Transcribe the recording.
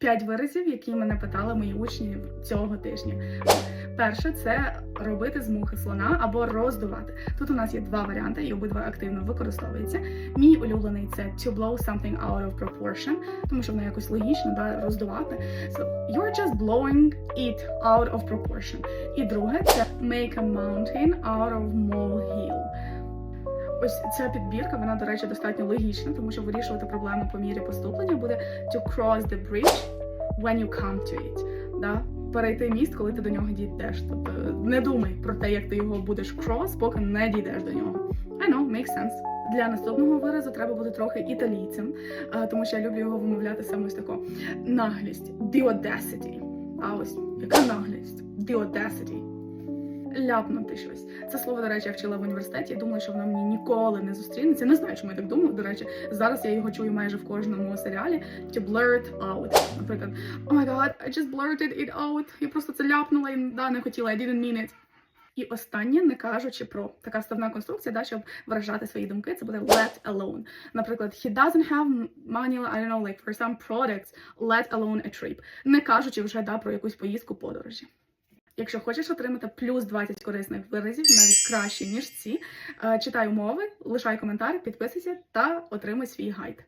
П'ять виразів, які мене питали мої учні цього тижня. Перше це робити з мухи слона або роздувати. Тут у нас є два варіанти, і обидва активно використовуються. Мій улюблений це to blow something out of proportion, тому що воно якось логічно да, роздувати. So you're just blowing it out of proportion. І друге це make a mountain out of molehill. Ось ця підбірка, вона, до речі, достатньо логічна, тому що вирішувати проблему по мірі поступлення буде to cross the bridge when you come to it. Да? Перейти міст, коли ти до нього дійдеш. Тобто не думай про те, як ти його будеш cross, поки не дійдеш до нього. I know, makes sense. Для наступного виразу треба бути трохи італійцем, тому що я люблю його вимовляти саме ось тако. Наглість, the audacity. А ось яка наглість? The audacity. Ляпнути щось. Це слово, до речі, я вчила в університеті. Я думала, що воно мені ніколи не зустрінеться. Не знаю, чому я так думала. До речі, зараз я його чую майже в кожному серіалі. To blurt out. Наприклад, oh my god, I just blurted it out. Я просто це ляпнула і да, не хотіла, I didn't mean it. І останнє, не кажучи про така вставна конструкція, да, щоб виражати свої думки, це буде let alone. Наприклад, he doesn't have money, I don't know, like for some products, let alone a trip. Не кажучи вже да, про якусь поїздку подорожі. Якщо хочеш отримати плюс 20 корисних виразів, навіть краще, ніж ці, е, читай умови, лишай коментар, підписуйся та отримай свій гайд.